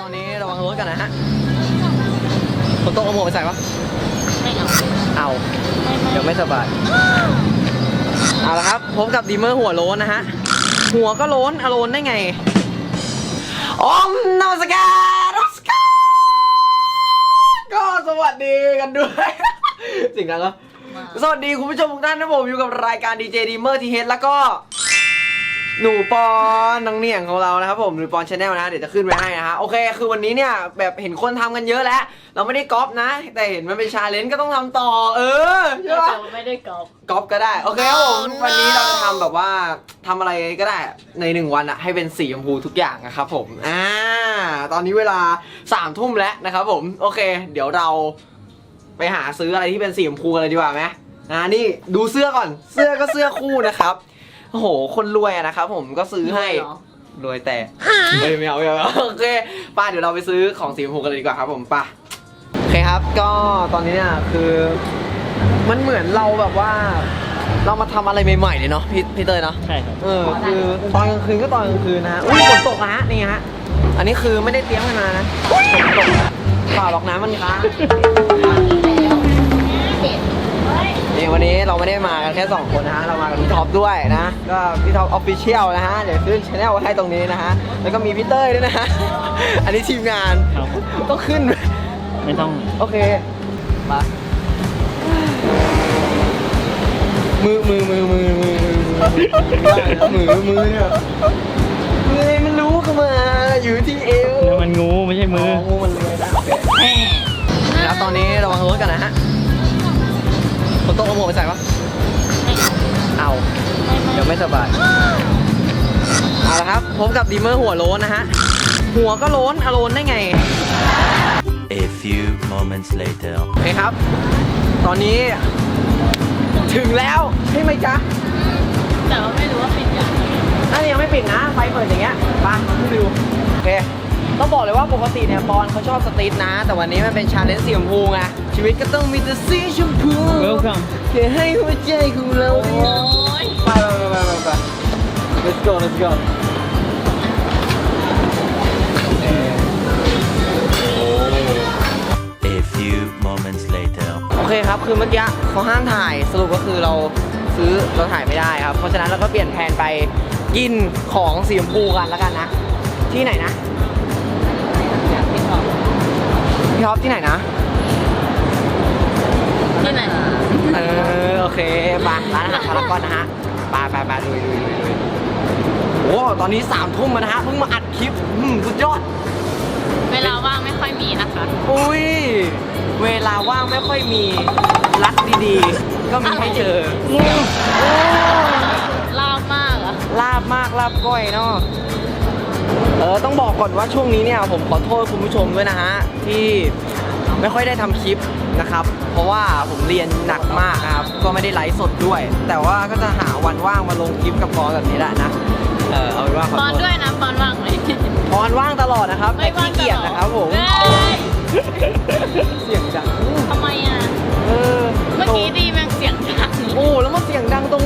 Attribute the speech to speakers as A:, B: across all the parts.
A: ตอนนี้ระวังรถกันนะฮะคนโต๊ะเอาหมวกไปใส่ปะ
B: ไม่เอา
A: เอา
B: ไม่ไม่
A: เดี๋ยวไม่สบายเอาละครับพบกับดีเมอร์หัวโล้นนะฮะหัวก็โล้นอโลนได้ไงอมนมัสการนมัสการก็สวัสดีกันด้วยสิ่งนั้นก็
B: มา
A: สวัสดีคุณผู้ชมทุกท่านนะผมอยู่กับรายการดีเจดีเมอร์ทีเฮดแล้วก็ หนูปอนน้องเหนี่ยงของเรานะครับผมหนูปอนชาแนลนะเดี๋ยวจะขึ้นไว้ให้นะฮะโอเคคือวันนี้เนี่ยแบบเห็นคนทำกันเยอะแล้ว เราไม่ได้ก๊อปนะ แต่เห็นมันเป็นชาเลนจ์ก็ต้องทำต่อ เออใช่
B: แต่
A: ปะ
B: ไม่ได้กรอบ
A: ก๊อปก็ได้โอเคครับผมวันนี้เราจะทำแบบว่าทำอะไรก็ได้ในหนึ่งวันอะให้เป็นสีชมพูทุกอย่างนะครับผมอ่าตอนนี้เวลาสามทุ่มแล้วนะครับผมโอเค เดี๋ยวเราไปหาซื้ออะไรที่เป็นสีชมพูกันเลยดีกว่าไหมอ่านี่ดูเสื้อก่อนเสื้อก็เสื้อคู่นะครับ โอ้โห คนรวยอะนะครับผมก็ซื้อให้
B: เหรอ
A: รวยแต่เฮ้ยไม่เอาไม่เอาโอเคป้าเดี๋ยวเราไปซื้อของสีชมพูกันเลยดีกว่าครับผมไป้าโอเคครับ ก็ตอนนี้เนี่ยคือมันเหมือนเราแบบว่า เรามาทำอะไรใหม่ๆเลยเนาะพี่พี่เตยเนาะ
B: ใช่ครับ
A: เออคือตอนกลางคืนก็ตอนกลางคืนนะฮะอุ้ยฝนตกนะฮะนี่ฮะอันนี้คือไม่ได้เตรียมกันมานะฝนตกเปล่าหรอกน้ำมันค้าง นี่วันนี้เราไม่ได้มากันแค่สองคนนะฮะ เรามากับพี่ท็อปด้วยนะ ก็พี่ท็อปออฟฟิเชียลนะฮะ เดี๋ยวขึ้นชแนลไว้ให้ตรงนี้นะฮะ แล้วก็มีพี่เต้ยด้วยนะฮะ อันนี้ทีมงาน
B: ครับ
A: ต้องขึ้น
B: ไม่ต้อง
A: โอเค มา มือมือมือมือมือมือมือมือเนี่ยมือมันรู้เข้ามาอยู่ที่เอว
B: นั่นมันงูไม่ใช่มือ
A: งูมันเลยได้แล้วตอนนี้ระวังรถกันนะฮะ คนโต๊ะเอาหมวกไปใส่ปะ
B: ไม่เอา
A: เอา
B: ไม่ไม่
A: เดี๋ยวไม่สบายเอาละครับพบกับดีเมอร์หัวโล้นนะฮะ หัวก็โล้นอโลนได้ไง
C: A few moments later.
A: โอเคครับ ตอนนี้ ถึงแล้วใช่ไหมจ๊ะ
B: แต่ว่าไม่รู้ว่าปิดยัง
A: น่าจะยังไม่ปิดนะ ไฟเปิดอย่างเงี้ยไปมาขึ้นไปดูโอเค ต้องบอกเลยว่าปกติเนี่ยบอลเขาชอบสตรีทนะ แต่วันนี้มันเป็นชาเลนจ์สีชมพูไงชีวิตก็ต้องมีแต่สีชมพู
B: Welcome
A: แค่ให้หัวใจของเรา
B: โอ้
A: เนี่ย
B: ย
A: ไปไปไปไปไป let's go let's go เอ่อ
C: A few moments later.
A: โอเคครับ คือเมื่อกี้เขาห้ามถ่ายสรุปก็คือเราซื้อเราถ่ายไม่ได้ครับ เพราะฉะนั้นเราก็เปลี่ยนแผนไปกินของสีชมพูกันแล้วกันนะ ที่ไหนนะ
B: ท็อป
A: ที่ไหนนะ
B: ที่ไหน
A: เออโอเคไปร้านอาหารพารากอนนะฮะไปไปไปลุยลุยลุยลุยโอ้ตอนนี้สามทุ่มแล้วนะฮะเพิ่งมาอัดคลิปอืมสุดยอด
B: เวลาว่างไม่ค่อยมีนะคะ
A: อุ้ยเวลาว่างไม่ค่อยมีรักดีๆ ก็มีให้เจอโอ้
B: ลาบมากอะ
A: ลาบมากลาบก้อยเนาะ เออต้องบอกก่อนว่าช่วงนี้เนี่ยผมขอโทษคุณผู้ชมด้วยนะฮะที่ไม่ค่อยได้ทำคลิปนะครับ เพราะว่าผมเรียนหนักมากนะครับก็ไม่ได้ไลฟ์สดด้วย แต่ว่าก็จะหาวันว่างมาลงคลิปกับปอนแบบนี้แหละนะเออเอาเป็นว่าขอ
B: ปอน
A: โทษ
B: ด้วยนะปอนว่างไหม
A: ปอนว่างตลอดนะครับแต่ขี้เกียจนะครับผม
B: เฮ้ย
A: เสียงดัง
B: ทำไมอะ
A: เออ
B: เมื่อกี้ดีแม่งเสียงดัง
A: โอ้แล้วมันเสียงดังตรง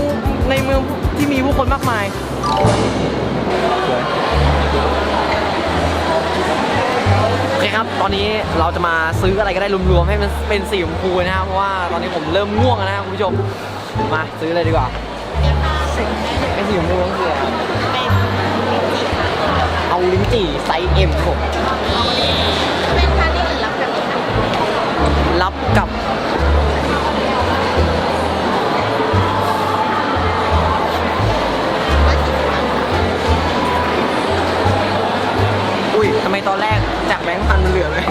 A: อนนี้เราจะมาซื้ออะไรก็ได้รวมๆให้มันเป็นสีชมพูนะครับเพราะว่าตอนนี้ผมเริ่มง่วงแล้วนะครับคุณผู้ชมมาซื้อเลยดีกว่าไอ้สีชมพูต้องคืออะไรเอาลิ้นจี่ไซส์เอ็มผม
B: เป็นค่าที่อื่นรับแบบนี้
A: รับกับอุ้ยทำไมตอนแรก จากแบงค์พันมันเหลือเลย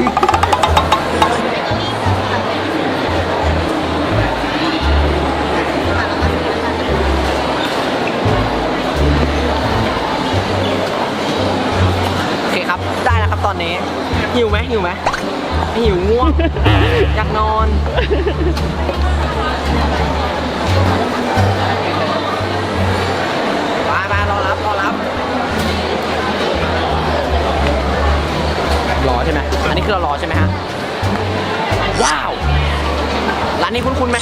A: โอเคครับ ได้แล้วครับตอนนี้ หิวไหมหิวไหมหิวง่วง อยากนอน นนี้คือเรารอใช่ไหมฮะ ว้าว ร้านนี้คุ้นๆไหม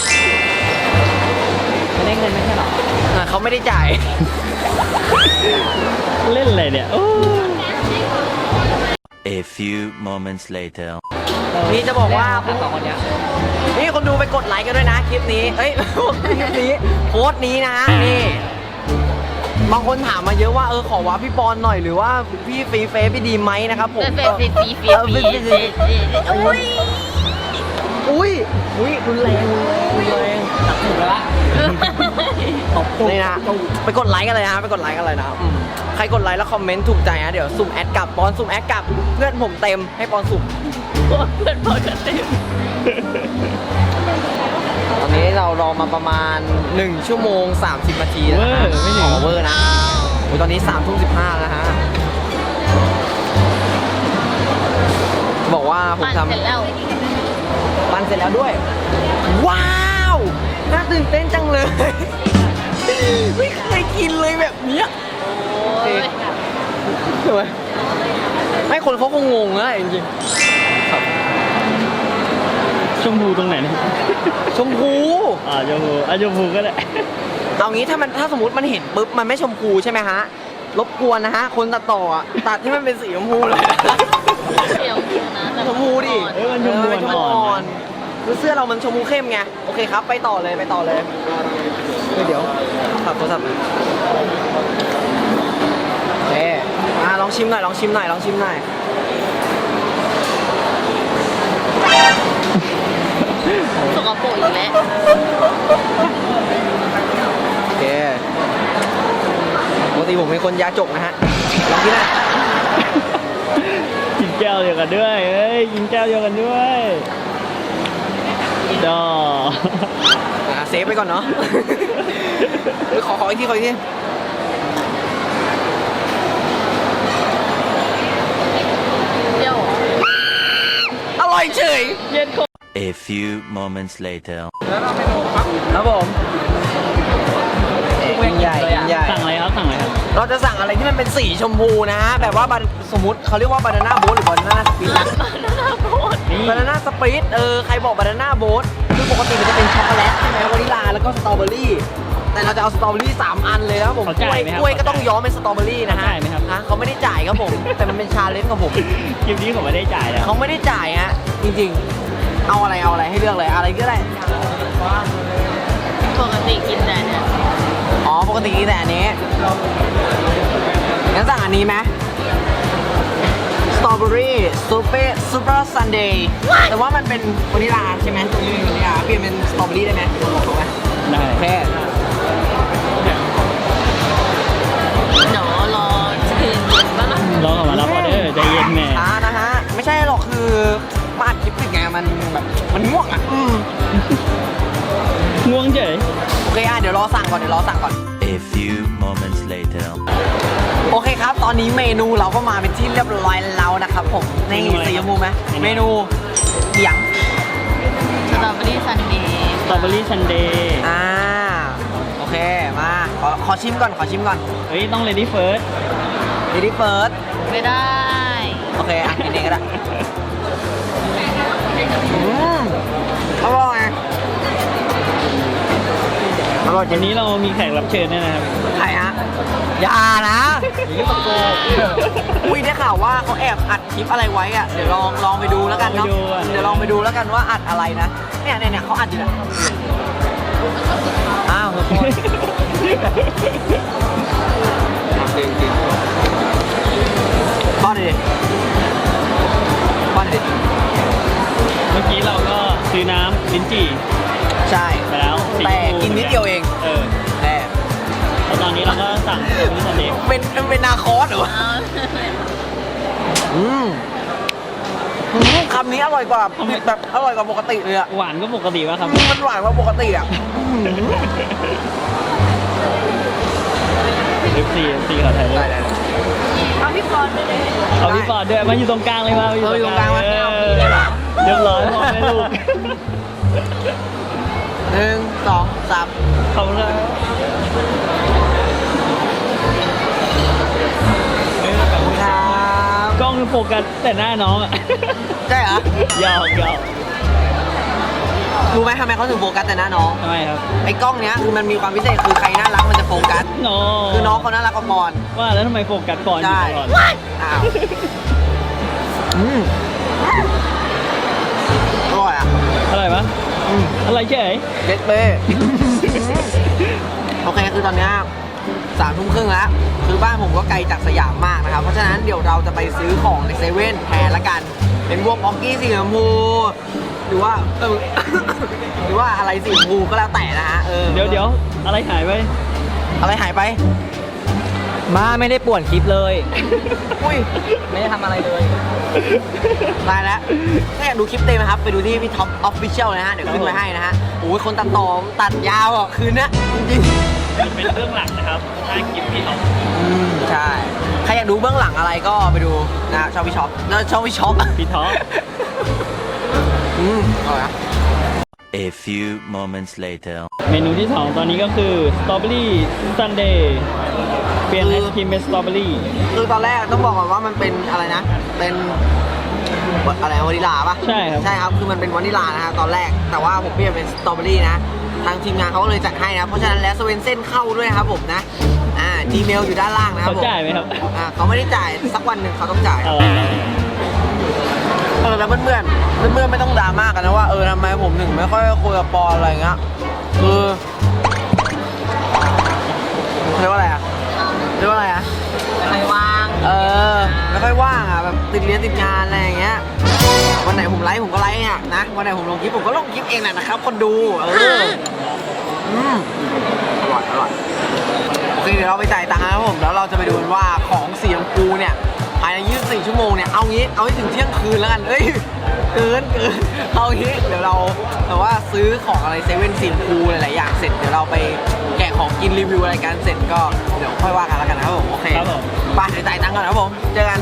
A: ไม่ได้เงินไม่ใช่หรออ่าเขาไม่ได้จ่าย
B: เล่นอะไรเนี่ยโอ้
C: A few moments later.
A: นี่จะบอกว่า
D: สองคนเนี้ย
A: นี่คนดูไปกดไลค์กันด้วยนะคลิปนี้ เอ้ย คลิปนี้ โพสต์นี้นะฮะนี่ บางคนถามมาเยอะว่าเออขอว่าพี่ปอนหน่อยหรือว่าพี่ฟรีเฟซพี่ดีไหมนะครับผม
B: เฟฟีฟีฟี
A: เออ
B: ฟี
A: ฟีฟีอุ้ยอุ้ยอุ้ยรุนแรงรุนแรง
D: ตัดถูกแล้วละขอบคุณ
A: นี่นะไปกดไลค์กันเลยนะไปกดไลค์กันเลยนะอืมใครกดไลค์แล้วคอมเมนต์ถูกใจนะเดี๋ยวสุ่มแอดกลับปอนสุ่มแอดกลับเพื่อนผมเต็มให้ปอนสุ่ม
B: เพื่อนบอกจะเต็ม
A: ตอ นนี้เรารอมาประมาณ 1 ชั่วโมง 30 นาทีแล้ว
D: เวอ
A: นะ
D: ร์ไม่ถึ
A: อ๋
D: ง
A: อเวอร์นะโอ้ยตอนนี้3ทุ่ม15แล้วฮะ บอกว่าผม
B: ปั่น
A: ทำ
B: เสร็จแล้ว
A: ปั้นเสร็จแล้วด้วย ว้าว น่าตื่นเต้นจังเลย ไม่เคยกินเลยแบบเนี้ย
B: โอ้ย
A: ใช่ไหมไม่คนเขาคงงงนะจริง
D: ชมพูตรงไหนเนี่ย
A: ๆชมพู
D: อ่าชมพูอะชมพูก็ได้
A: เอางี้ถ้ามันถ้าสมมติมันเห็นปุ๊บมันไม่ชมพูใช่ไหมฮะรบกวนนะฮะ คนตัดต่ออะตัดที่มันเป็นสีชมพูเลย
B: เสียวผิวนะแต่
A: ชมพูดิ
D: เอ้ยมันชมพู
A: เออชมพู
D: อ่อนๆ
A: อ่อนคือเสื้อเรามันชมพูเข้มไงโอเคครับ ไปต่อเลยไปต่อเลยเฮ้ยเดี๋ยวขับโทรศัพท์โอเคมาลองชิมหน่อยลองชิมหน่อยลองชิมหน่อย
B: สกปรกอีกแล้ว
A: โอเคปกติผมเป็นคนยาจกนะฮะลองกินหน่อย
D: กินแก้วเดียวกันด้วยเอ้ยกินแก้วเดียวกันด้วยดอ
A: อะเซฟไปก่อนเนาะเฮ้ยขอขออีกทีขออีกที
B: เดี๋ยว
A: อร่อยเฉย
D: เย็นค
C: A few moments later.
A: ครับผมกินใหญ่กินใหญ่
D: สั่งอะไรครับ สั่งอะไรครับ
A: เราจะสั่งอะไรที่มันเป็นสีชมพูนะฮะแบบว่าบันสมมติเขาเรียกว่าบานาน่าโบ๊ทหรือบานาน่าสปริตนะ
D: นี่
A: บานาน่าสปริตเออ ใครบอกบานาน่าโบ๊ทคือปกติมันจะเป็นช็อกโกแลตใช่ไหมวานิลาแล้วก็สตรอเบอรี่ แต่เราจะเอาสตรอเบอรี่สามอันเลยนะครับผม
D: เขา
A: ก
D: จ่า
A: ล้วยย
D: ไหมครับ
A: กล้วยก็ต้องย้อมเป็นสตรอเบอรี่นะฮะ
D: เขาจ่ายไหมครับ
A: ฮะเขาไม่ได้จ่ายครับผม แต่มันเป็นชาเลนจ์กับผม
D: คลิปนี้ผมไม่ได้จ่ายแล้ว
A: เขาไม่ได้จ่ายฮะจริงๆ เอาอะไรเอาอะไรให้เลือกเลยอะไรก็ได้
B: ปกติกินแต่เนี่ย
A: อ๋อปกติกินแต่อันนี้งั้นสั่งอันนี้ไหมสตรอเบอรี่ซูเปอร์ซูเปอร์ซันเดย์แต่ว่ามันเป็นวานิลาใช่ไหมตัวนี้เป็นวานิลาเปลี่ยนเป็นสตรอเบอรี่ได้ไหมบอกเขาไหม
D: ได้
A: โอเค
D: มันแบ
A: บมันง่วงอะอืม
D: ง่วงเฉย
A: โอเคอะเดี๋ยวรอสั่งก่อนเดี๋ยวรอสั่งก่อน
C: A few moments later.
A: โอเคครับ ตอนนี้เมนูเราก็มาเป็นที่เรียบร้อยแล้วนะครับผมนี่สีชมพูไหมเมนูเขียง
B: สตรอเบอรี่ซันเดย์
D: สตรอเบอรี่ซันเดย์
A: อ่าโอเคมาขอขอชิมก่อนขอชิมก่อน
D: เฮ้ยต้องเลดี้เฟิร์ส
A: ดีดีเฟิร์ส
B: ไม่ได้
A: โอเคอะกินเองก็ได้ อืมอร่อย อร่อยจ
D: วั
A: ริ
D: น
A: ง
D: นี้เรามีแขกรับเชิญด้วยนะครับ
A: ใครฮะ อย่านะอย่าตะโกนอุ้ยได้ข่าวว่าเขาแอบอัดคลิปอะไรไว้อะเดี๋ยวลองลองไปดูแล้วกันเนาะ
D: ลองไปดูอะ
A: เดี๋ยวลองไปดูแล้วกันว่าอัดอะไรนะ เนี่ยเนี่ยเนี่ยเขาอัดอยู่นะอ้าวขอโทษจริงจริงป้อนดิป้อนดิ
D: เมื่ อกี้เราก็ซื้อน้ำลิ้นจี่
A: ใช่
D: ไปแล้วสี
A: แต่
D: ชมพู
A: กินนิดเดียวเอง
D: เออ
A: แต่
D: แล้วตอนนี้เราก็สั่งสตรอเบอรี่ซันเดย์
A: เป็นเป็นนาคอสเหรอวะ
B: เอา
A: อืมอืมคำนี้อร่อยกว่าแบบอร่อยกว่าปกติเลยอะ
D: หวานก็ปกติวะครับ
A: มันหวานกว่าปกติอะ
D: เอฟซีเอฟซีขอถ่ายรูป
A: ได้ได้
B: เอาพี่ปอนไปเลย
D: เอาพี่ปอดด้วยมาอยู่ตรงกลางเลยมาอยู่
A: เอาอยู่ตรงกลางมา
D: เอ
A: เอา
D: อ
A: พี่ได้ปะ
D: เรียบร้อยพ่อแม่ลูก
A: หนึ่งสองสาม
D: ขอบคุณครับเออขอบคุณ
A: ครับ
D: กล้องโฟกัสแต่หน้าน้องอะ
A: ใช่เหรอ
D: หยอกหยอก
A: รู้ไหมทำไมเขาถึงโฟกัสแต่หน้าน้อง
D: ทำไมครับ
A: ไอ้กล้องเนี้ยคือมันมีความพิเศษคือใครน่ารักมันจะโฟกัส
D: โน
A: คือน้องเขาน่ารักกว่าบอล
D: ว่าแล้วทำไมโฟกัสก่อนอยู่
A: ใช่
D: ตลอด
A: อ้าว
D: อะไรเฉย
A: เจ็ดเป้โอเคคือตอนเนี้ยสามทุ่มครึ่งแล้วคือบ้านผมก็ไกลจากสยามมากนะครับ เพราะฉะนั้นเดี๋ยวเราจะไปซื้อของในเซเว่นแทนละกัน เป็นพวกบ็อกกี้สีชมพูหรือว่าเออ หรือว่าอะไรสีชมพูก็แล้วแต่นะฮะเออ
D: เดี๋ยวเดี๋ยวอะไรหายไป
A: อะไรหายไป
B: มาไม่ได้ป่วนคลิปเลย
A: อุ้ย
B: ไม่ได้ทำอะไรเลย
A: ตายแล้วถ้าอยากดูคลิปเต็มนะครับ ไปดูที่พี่ท็อปออฟฟิเชียลนะฮะ เดี๋ยวขึ้นไว้ให้นะฮะโอ้ยคนตัดต่อตัดยาวอะคืนเนี้ยจริง
D: เป็นเรื่องหลักนะครับถ้าคลิปพี่ออก
A: ๆอืมใช่ ใครอยากดูเบื้องหลังอะไรก็ไปดูนะชอบพี่ช็อปแล้วชอบพี่ช็อป
D: พี่ท็อป
A: อืมอร่อยนะ
C: A few moments later.
D: เมนูที่สองตอนนี้ก็คือสต ครีมเป็นสตรอเบอรี่
A: คือตอนแรกต้องบอกก่อนว่ามันเป็นอะไรนะ เป็นอะไรวานิลาปะ
D: ใช่ครับ
A: ใช่ครับ คือมันเป็นวานิลานะฮะตอนแรก แต่ว่าผมเปลี่ยนเป็นสตรอเบอรี่นะ ทางทีมงานเขาก็เลยจัดให้นะ เพราะฉะนั้นแล้วสเวนเซ่นเข้าด้วยนะครับผมนะ อ่า Gmail อยู่ด้านล่างนะครับ
D: เขา
A: ผม
D: จ่ายไหมครับ
A: อ่า เขาไม่ได้จ่าย สักวันหนึ่งเขาต้องจ่าย
D: เอา
A: เออแล้วเพื่อนๆเพื่อนๆไม่ต้องดราม่ากันนะว่าเออทำไมผมถึงไม่ค่อยคุยกับปอนอะไรเงี้ย คือเรียกว่าอะไรอะ เรียกว่าอะไรอะ
B: ไม่ว่าง
A: เออไม่ค่อยว่างอะแบบติดเรียนติดงานอะไรอย่างเงี้ยวันไหนผมไลฟ์ผมก็ไลฟ์อะนะวันไหนผมลงคลิปผมก็ลงคลิปเองแหละนะครับ คนดูเอออืมอร่อยอร่อยโอเคเดี๋ยวเราไปจ่ายตังค์นะครับผมแล้วเราจะไปดูกันว่าของสีชมพูเนี่ยภายใน 24 ชั่วโมงเนี่ยเอางี้เอาให้ถึงเที่ยงคืนแล้วกันเอ้ยเกินเกินเอางี้เดี๋ยวเราแต่ว่าซื้อของอะไรเซเว่นสีชมพูหลายๆอย่างเสร็จเดี๋ยวเราไปแกะ ของกินรีวิวอะไรกันเสร็จก็เดี๋ยวค่อยว่ากันแล้วกันนะครับผมโอเค
D: ครับผม
A: ไปเดี๋ยวจ่ายตังค์ก่อนนะครับผมเจอกัน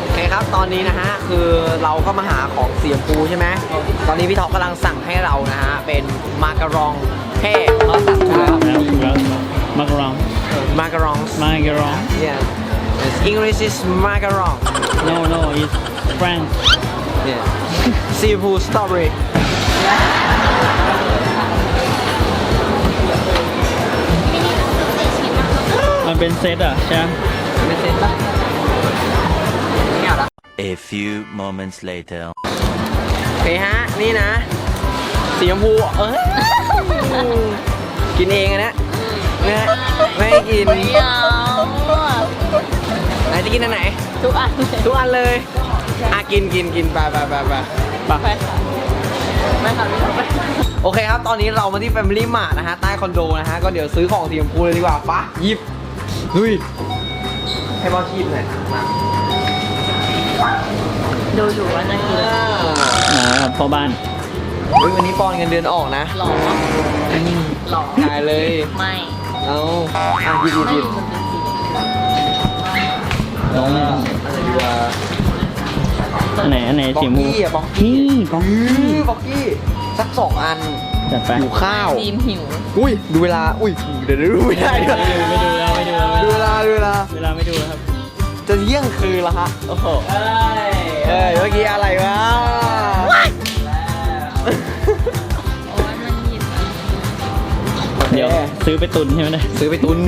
A: โอเคครับตอนนี้นะฮะคือเราก็มาหาของสีชมพูใช่ไหมตอนนี้พี่ท็อปกำลังสั่งให้เรานะฮะเป็นมาการองเท่เราสั่งถูกแล้ว
D: แล้วถูกแล้วมาการอง
A: มาการอง
D: มาการอง
A: yeah It's English is macaron
D: no no it's French
A: yeah seafood strawberry
D: มันเป็นเซตอะใช่ไหม
A: ไม่เซ็นปะไม่เอาละ
C: A few moments later.
A: โอเคฮะ นี่นะ สีชมพูเอ้ยกินเองอะนะนะ ไม่ให้กิน
B: ไม่เอา
A: ไหนจะกินอันไหน
B: ทุกอันเลย
A: ทุกอันเลย อะ กินกินกินไปไปไปไป
D: ปะ
B: ไปค่ะไม่ค่ะไม่ค่ะไม่ค่ะ
A: โอเคครับ ตอนนี้เรามาที่ Family Mart นะฮะ ใต้คอนโดนะฮะ ก็เดี๋ยวซื้อของสีชมพูเลยดีกว่าปะหยิบ เฮ้ยให้บอสหยิบหน่อยมา
B: ดูอยู่ว่าจะกิน
A: อ่า
D: อ๋อพ่อบ้าน
A: เฮ้ยวันนี้ปอนเงินเดือนออกนะ
B: หล่อหล่อ
A: จ่ายเลย
B: ไม่
A: เอาอะหยิบหยิบห
B: ไม่
A: ยิบ
B: มันเป็นสี
A: แล้วก็อะไรดีวะ
D: อันไหนอันไหน
A: บ็อก
D: เสียงมู
A: กี้อะบ็อกกี้
D: นี่บ็อก
A: อื
D: กี้
A: อบ็อกกี้สักสองอัน
D: จัดไป
A: หิวข้าว
B: ดีมหิว
A: อุ้ยดูเวลา อุ้ยเดี๋ยวดูไม่ได้ด้วย
D: ไม่ดูแล้วไม่ดูแล้ว
A: ดูเวลาดูเวลา
D: เวลาไม่ดูแล้วครับ
A: จะเที่ยงคืนแล้วฮะ
D: โอ้โห
A: เอ้ยเอ้ยเมื่อกี้อะไรวะ
B: โอ้ยมันหยิบอะ
D: เดี๋ยว ซื้อไปตุนใช่ไหมเนี่ย
A: ซื้อไปตุน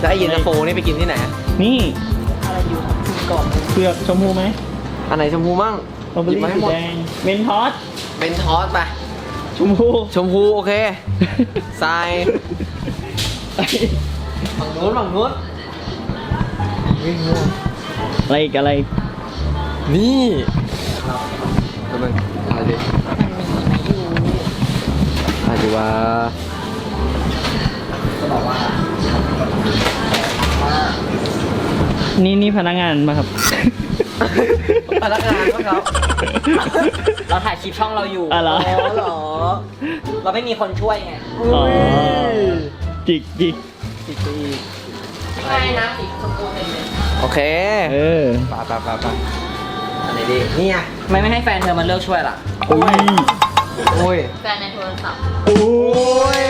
A: แล้วไอ้เย็นตาโฟนี่ไปกินที่ไหน
D: นี่
B: อะไรอยู่ครับคุณกรอบ
D: เผือกชมพูไหม
A: อันไหนชมพูมั่ง
D: สตรอเบอ
A: หยิบ
D: รี่
A: มาให้
D: สี
A: หมด
D: แดงเมนทอส
A: เป็นทอสไป
D: ชมพู
A: ชมพูโอเคทราย ฝั่งนู้นฝั่งนู้นวิ่งนู้น
D: อะไรอีกอะไรอีก
A: นี่ทำไมอะไรดิอะไรดีวะจะบอกว่า
D: นี่นี่พนักงานมาครับ
A: พนักงานก็ครับ
B: เราถ่ายคลิปช่องเราอยู่
D: อ๋อเหรอ
A: อ๋อเหรอ
B: เราไม่มีคนช่วยไง
D: อ๋อจิกจิก
A: อีกอีก
B: ใช่นะสีชมพูเต็มเลย
A: โอเค
D: เออ
A: ไปไปไปไปอันไหนดีนี่ไง
B: ไม่ไม่ให้แฟนเธอมาเลือกช่วยล่ะ
D: อุ้ย
A: โอ้ย
B: แฟนในโทรศัพท์
A: โอ้ย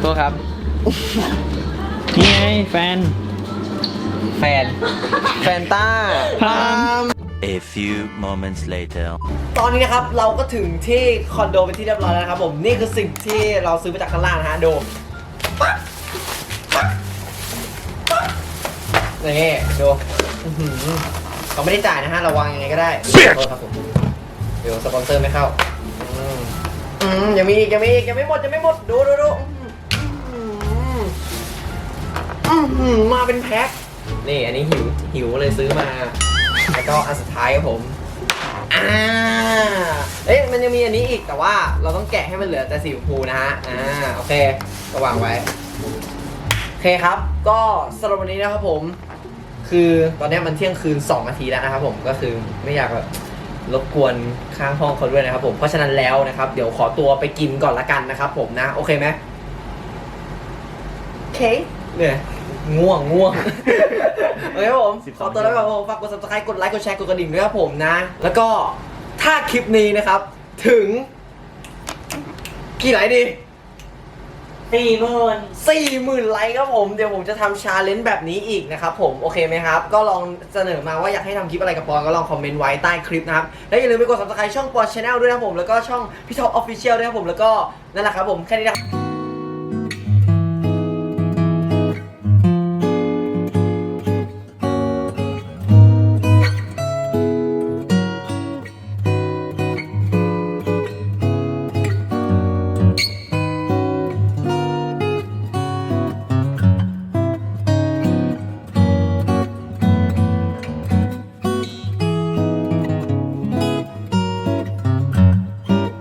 A: โทษครับ
D: นี่ไงแฟน
A: แฟน แฟนต้า
D: พาม
C: A few moments later.
A: ตอนนี้นะครับเราก็ถึงที่คอนโดเป็นที่เรียบร้อยแล้วนะครับผมนี่คือสิ่งที่เราซื้อมาจากข้างล่างนะฮะดูปั๊บปั๊บปั๊บนี่ดูอื้อหือเขาไม่ได้จ่ายนะฮะเราวางยังไงก็ได้โทษครับผมเดี๋ยวสปอนเซอร์ไม่เข้าอืมอืมยังมีอีกยังมีอีกยังไม่หมดยังไม่หมดดูดูดูอืมอืมอืมมาเป็นแพ็คนี่อันนี้หิวหิวเลยซื้อมา แล้วก็อันสุดท้ายครับผมอ่าเอ๊ะมันยังมีอันนี้อีกแต่ว่าเราต้องแกะให้มันเหลือแต่สีชมพูนะฮะอ่าโอเคก็วางไว้โอเคครับ ก็สำหรับวันนี้นะครับผม คือตอนนี้มันเที่ยงคืน2นาทีแล้วนะครับผมก็คือไม่อยากแบบรบกวนข้างห้องเขาด้วยนะครับผมเพราะฉะนั้นแล้วนะครับ เดี๋ยวขอตัวไปกินก่อนละกันนะครับผมนะ โอเคไหมโอเคเนี่ย ง่วงง่วงโอเคครับผมขอตัวแล้วครับผมฝากกด subscribe กดไลค์กดแชร์กดกระดิ่งด้วยครับผมนะ แล้วก็ถ้าคลิปนี้นะครับ ถึง กี่ไลค์ดี
B: สี่หมื่น
A: สี่หมื่นไลค์ครับผม เดี๋ยวผมจะทำชาเลนจ์แบบนี้อีกนะครับผม โอเคไหมครับ ก็ลองเสนอมาว่าอยากให้ทำคลิปอะไรกับปอนก็ลองคอมเมนต์ไว้ใต้คลิปนะครับ และอย่าลืมไปกด subscribe ช่องปอนชาแนลด้วยนะครับผม แล้วก็ช่องพี่ท็อปออฟฟิเชียลด้วยครับผม แล้วก็นั่นแหละครับผม แค่นี้นะครับ